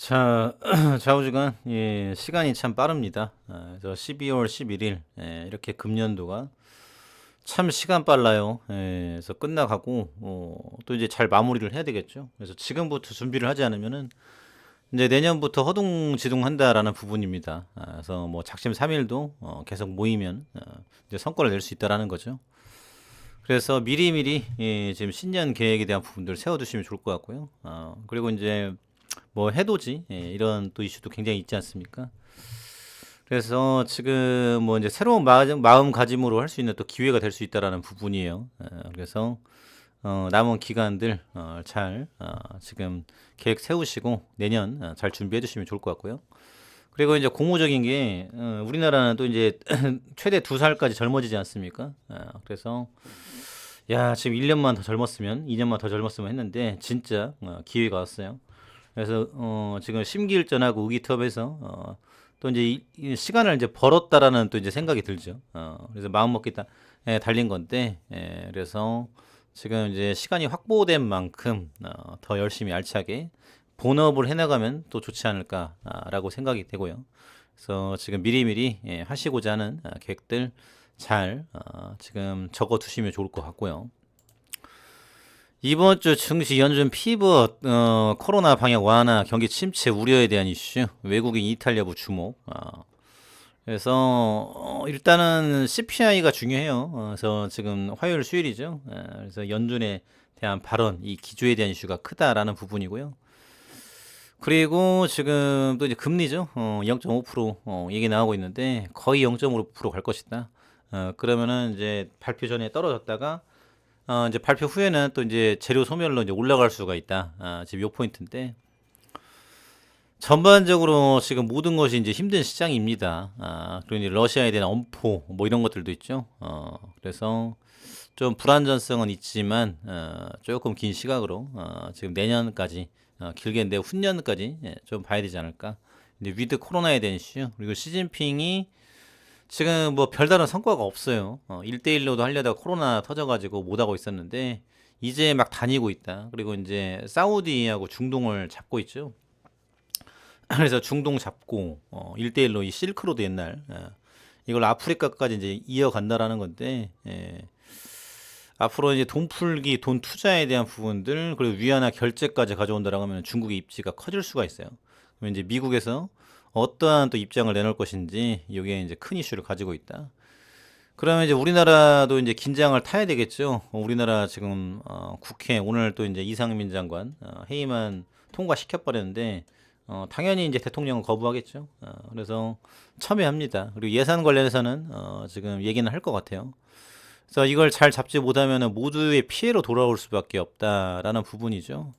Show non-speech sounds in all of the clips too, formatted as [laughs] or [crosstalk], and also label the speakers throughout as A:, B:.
A: 자, [clears throat] 좌우지간 예, 시간이 참 빠릅니다. 아, 그래서 12월 11일 예, 이렇게 금년도가 참 시간 빨라요. 예, 그래서 끝나가고 어, 또 이제 잘 마무리를 해야 되겠죠. 그래서 지금부터 준비를 하지 않으면은 이제 내년부터 허둥지둥 한다라는 부분입니다. 아, 그래서 뭐 작심 삼일도 어, 계속 모이면 어, 이제 성과를 낼 수 있다라는 거죠. 그래서 미리미리 예, 지금 신년 계획에 대한 부분들을 세워두시면 좋을 것 같고요. 어, 그리고 이제 뭐 해돋이 예, 이런 또 이슈도 굉장히 있지 않습니까? 그래서 지금 뭐 이제 새로운 마음, 마음가짐으로 할 수 있는 또 기회가 될 수 있다라는 부분이에요. 어, 그래서 어, 남은 기간들 어, 잘 어, 지금 계획 세우시고 내년 어, 잘 준비해 주시면 좋을 것 같고요. 그리고 이제 고무적인 게 어, 우리나라는 또 이제 [clears throat] 최대 두 살까지 젊어지지 않습니까? 어, 그래서 야 지금 1년만 더 젊었으면 2년만 더 젊었으면 했는데 진짜 어, 기회가 왔어요. 그래서 어, 지금 심기일전하고 의기투합해서 어, 또 이제 이, 이 시간을 이제 벌었다라는 또 이제 생각이 들죠. 어, 그래서 마음 먹기 다, 에, 달린 건데, 에, 그래서 지금 이제 시간이 확보된 만큼 어, 더 열심히 알차게 본업을 해나가면 또 좋지 않을까라고 생각이 되고요. 그래서 지금 미리미리 예, 하시고자 하는 아, 계획들 잘 어, 지금 적어 두시면 좋을 것 같고요. 이번 주 증시 연준 피벗 어, 코로나 방역 완화 경기 침체 우려에 대한 이슈 외국인 이탈 여부 주목. 어, 그래서 어, 일단은 CPI가 중요해요. 어, 그래서 지금 화요일 수요일이죠. 예, 그래서 연준에 대한 발언 이 기조에 대한 이슈가 크다라는 부분이고요. 그리고 지금 또 이제 금리죠. 어, 0.5% 어, 얘기 나오고 있는데 거의 0.5%갈 것이다. 어, 그러면은 이제 발표 전에 떨어졌다가 어, 이제 발표 후에는 또 이제 재료 소멸로 이제 올라갈 수가 있다. 아, 지금 요 포인트인데 전반적으로 지금 모든 것이 이제 힘든 시장입니다. 아, 이제 러시아에 대한 엄포 뭐 이런 것들도 있죠. 어, 그래서 좀 불안전성은 있지만 어, 조금 긴 시각으로 어, 지금 내년까지 어, 길게 내 후년까지 예, 좀 봐야 되지 않을까. 이제 위드 코로나에 대한 이슈 그리고 시진핑이 지금 뭐 별다른 성과가 없어요. 어, 1대1로도 하려다가 코로나 터져가지고 못하고 있었는데, 이제 막 다니고 있다. 그리고 이제 사우디하고 중동을 잡고 있죠. [clears throat] 그래서 중동 잡고, 어, 1대1로 이 실크로드 옛날, 어, 이걸 아프리카까지 이제 이어간다라는 건데, 예. 앞으로 이제 돈 풀기, 돈 투자에 대한 부분들, 그리고 위안화 결제까지 가져온다라고 하면 중국의 입지가 커질 수가 있어요. 그러면 이제 미국에서 어떠한 또 입장을 내놓을 것인지 이게 이제 큰 이슈를 가지고 있다. 그러면 이제 우리나라도 이제 긴장을 타야 되겠죠. 어, 우리나라 지금 어, 국회 오늘 또 이제 이상민 장관 어, 회의만 통과시켜 버렸는데 어, 당연히 이제 대통령은 거부하겠죠. 어, 그래서 첨예합니다. 그리고 예산 관련해서는 어, 지금 얘기는 할 것 같아요. 그래서 이걸 잘 잡지 못하면 모두의 피해로 돌아올 수밖에 없다라는 부분이죠.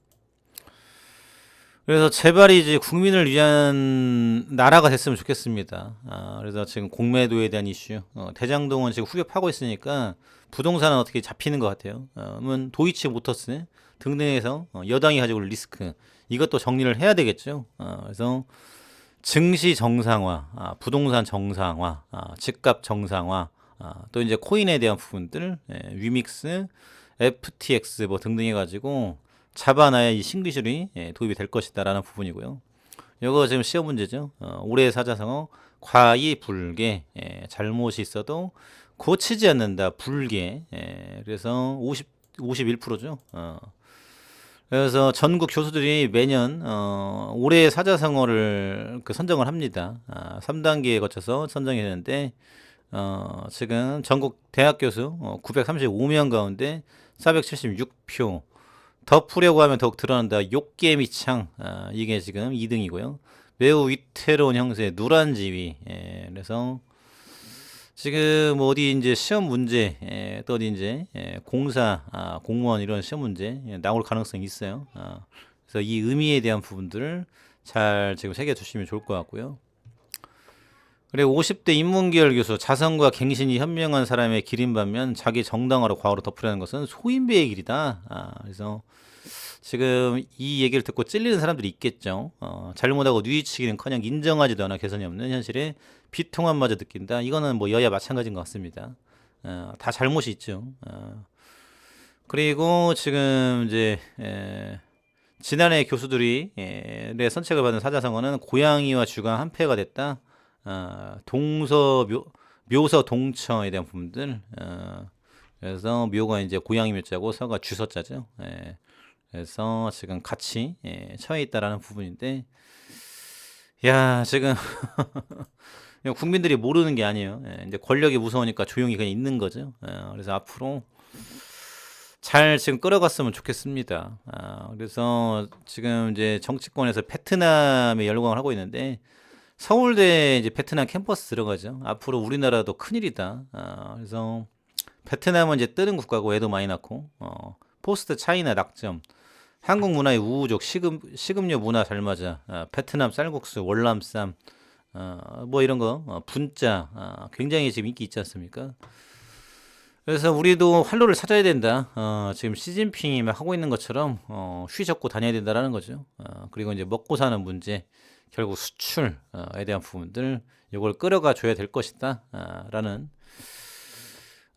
A: 그래서 제발 이제 국민을 위한 나라가 됐으면 좋겠습니다. 아, 그래서 지금 공매도에 대한 이슈, 어, 대장동은 지금 후벼 파고 있으니까 부동산은 어떻게 잡히는 것 같아요. 어, 그러면 도이치 모터스 등등에서 어, 여당이 가지고 올 리스크 이것도 정리를 해야 되겠죠. 어, 그래서 증시 정상화, 아, 부동산 정상화, 아, 집값 정상화, 아, 또 이제 코인에 대한 부분들, 예, 위믹스, FTX 뭐 등등 해가지고 잡아놔야 이 신기술이 예, 도입이 될 것이다라는 부분이고요. 이거 지금 시험 문제죠. 어, 올해 사자성어 과이 불개 예, 잘못이 있어도 고치지 않는다 불개 예, 그래서 50 51%죠. 어. 그래서 전국 교수들이 매년 어, 올해 사자성어를 그 선정을 합니다. 아, 3단계에 거쳐서 선정이 되는데 어, 지금 전국 대학 교수 어, 935명 가운데 476표 더 푸려고 하면 더욱 드러난다. 욕개미창 아, 이게 지금 2등이고요. 매우 위태로운 형세 누란 지위. 예, 그래서 지금 뭐 어디 이제 시험 문제 예, 또 어디 이제 예, 공사 아, 공무원 이런 시험 문제 예, 나올 가능성이 있어요. 아, 그래서 이 의미에 대한 부분들을 잘 지금 새겨 두시면 좋을 것 같고요. 그리고 50대 인문계열 교수 자성과 갱신이 현명한 사람의 길인 반면 자기 정당화로 과거로 덮으려는 것은 소인배의 길이다. 아, 그래서 지금 이 얘기를 듣고 찔리는 사람들이 있겠죠. 어, 잘못하고 뉘우치기는커녕 인정하지도 않아 개선이 없는 현실에 비통함마저 느낀다. 이거는 뭐 여야 마찬가지인 것 같습니다. 어, 다 잘못이 있죠. 어, 그리고 지금 이제 에, 지난해 교수들이 예, 의 선책을 받은 사자성어는 고양이와 쥐가 한패가 됐다. 아, 동서 묘, 묘서 동처에 대한 부분들. 어, 그래서 묘가 이제 고양이 묘자고 서가 쥐서자죠. 예, 그래서 지금 같이 예, 처해 있다라는 부분인데, 야 지금 [laughs] 국민들이 모르는 게 아니에요. 예, 이제 권력이 무서우니까 조용히 그냥 있는 거죠. 예, 그래서 앞으로 잘 지금 끌어갔으면 좋겠습니다. 아, 그래서 지금 이제 정치권에서 베트남에 열광을 하고 있는데 서울대 이제 베트남 캠퍼스 들어가죠. 앞으로 우리나라도 큰일이다. 아, 그래서 베트남은 이제 뜨는 국가고 애도 많이 낳고 어, 포스트 차이나 낙점 한국 문화의 우호적 식음, 식음료 문화 잘 맞아 아, 베트남 쌀국수 월남쌈 어, 뭐 이런 거 어, 분짜 아, 굉장히 지금 인기 있지 않습니까? 그래서 우리도 활로를 찾아야 된다. 어, 지금 시진핑이 막 하고 있는 것처럼 어, 휘젓고 다녀야 된다라는 거죠. 어, 그리고 이제 먹고 사는 문제, 결국 수출에 대한 부분들 이걸 끌어가 줘야 될 것이다. 아, 라는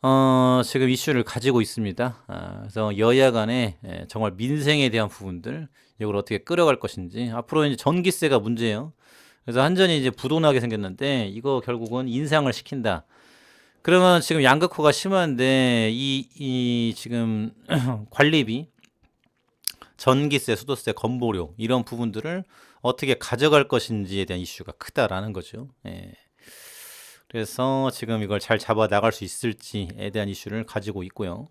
A: 어, 지금 이슈를 가지고 있습니다. 아, 그래서 여야 간에 예, 정말 민생에 대한 부분들 이걸 어떻게 끌어갈 것인지 앞으로 이제 전기세가 문제예요. 그래서 한전이 이제 부도나게 생겼는데 이거 결국은 인상을 시킨다. 그러면 지금 양극화가 심한데 이, 이 지금 [clears throat] 관리비, 전기세, 수도세, 건보료 이런 부분들을 어떻게 가져갈 것인지에 대한 이슈가 크다라는 거죠. 예. 그래서 지금 이걸 잘 잡아 나갈 수 있을지에 대한 이슈를 가지고 있고요.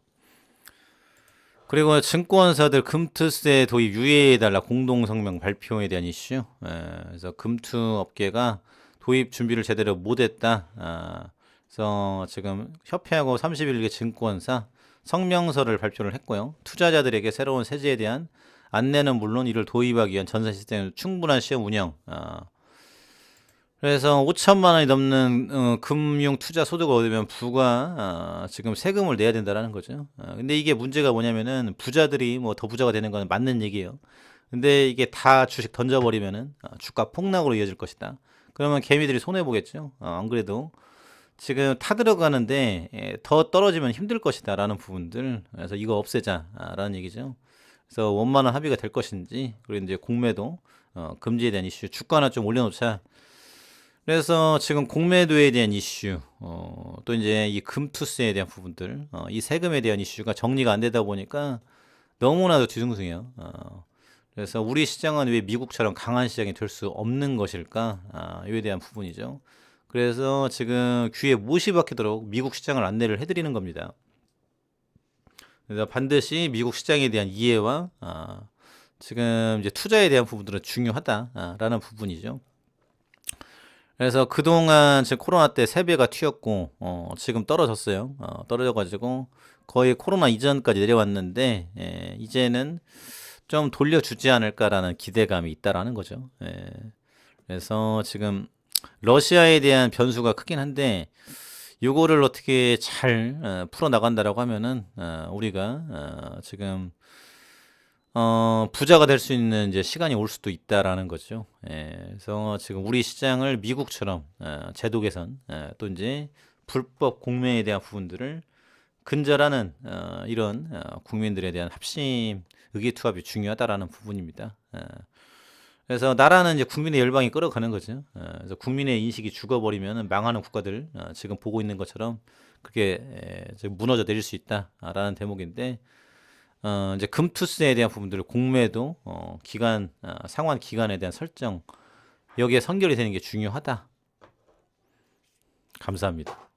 A: 그리고 증권사들 금투세 도입 유예해달라 공동성명 발표에 대한 이슈. 예, 그래서 금투 업계가 도입 준비를 제대로 못했다. 아, 그래서 지금 협회하고 31개 증권사 성명서를 발표를 했고요. 투자자들에게 새로운 세제에 대한 안내는 물론 이를 도입하기 위한 전산 시스템 충분한 시험 운영. 아, 그래서 5천만 원이 넘는 어, 금융 투자 소득을 얻으면 부가 어, 지금 세금을 내야 된다라는 거죠. 어, 근데 이게 문제가 뭐냐면은 부자들이 뭐 더 부자가 되는 건 맞는 얘기예요. 근데 이게 다 주식 던져버리면은 어, 주가 폭락으로 이어질 것이다. 그러면 개미들이 손해 보겠죠. 어, 안 그래도 지금 타들어가는데 예, 더 떨어지면 힘들 것이다라는 부분들. 그래서 이거 없애자라는 얘기죠. 그래서 원만한 합의가 될 것인지 그리고 이제 공매도 어, 금지에 대한 이슈 주가나 좀 올려놓자. 그래서 지금 공매도에 대한 이슈, 어, 또 이제 이 금투세에 대한 부분들, 어, 이 세금에 대한 이슈가 정리가 안 되다 보니까 너무나도 뒤숭숭해요. 어, 그래서 우리 시장은 왜 미국처럼 강한 시장이 될 수 없는 것일까? 아, 이에 대한 부분이죠. 그래서 지금 귀에 못이 박히도록 미국 시장을 안내를 해드리는 겁니다. 그래서 반드시 미국 시장에 대한 이해와 아, 지금 이제 투자에 대한 부분들은 중요하다라는 부분이죠. 그래서 그동안 지금 코로나 때 세배가 튀었고 어, 지금 떨어졌어요. 어, 떨어져가지고 거의 코로나 이전까지 내려왔는데 예, 이제는 좀 돌려주지 않을까라는 기대감이 있다라는 거죠. 예. 그래서 지금 러시아에 대한 변수가 크긴 한데 요거를 어떻게 잘 어, 풀어 나간다라고 하면은 어, 우리가 어, 지금 어, 부자가 될 수 있는 이제 시간이 올 수도 있다라는 거죠. 예, 그래서 지금 우리 시장을 미국처럼 어, 제도 개선 어, 또 이제 불법 공매에 대한 부분들을 근절하는 어, 이런 어, 국민들에 대한 합심 의기투합이 중요하다라는 부분입니다. 어, 그래서 나라는 이제 국민의 열방이 끌어가는 거죠. 어, 그래서 국민의 인식이 죽어버리면 망하는 국가들 어, 지금 보고 있는 것처럼 그게 무너져 내릴 수 있다라는 대목인데 어, 이제 금투세에 대한 부분들을 공매도 어, 기간 어, 상환 기간에 대한 설정 여기에 선결이 되는 게 중요하다. 감사합니다.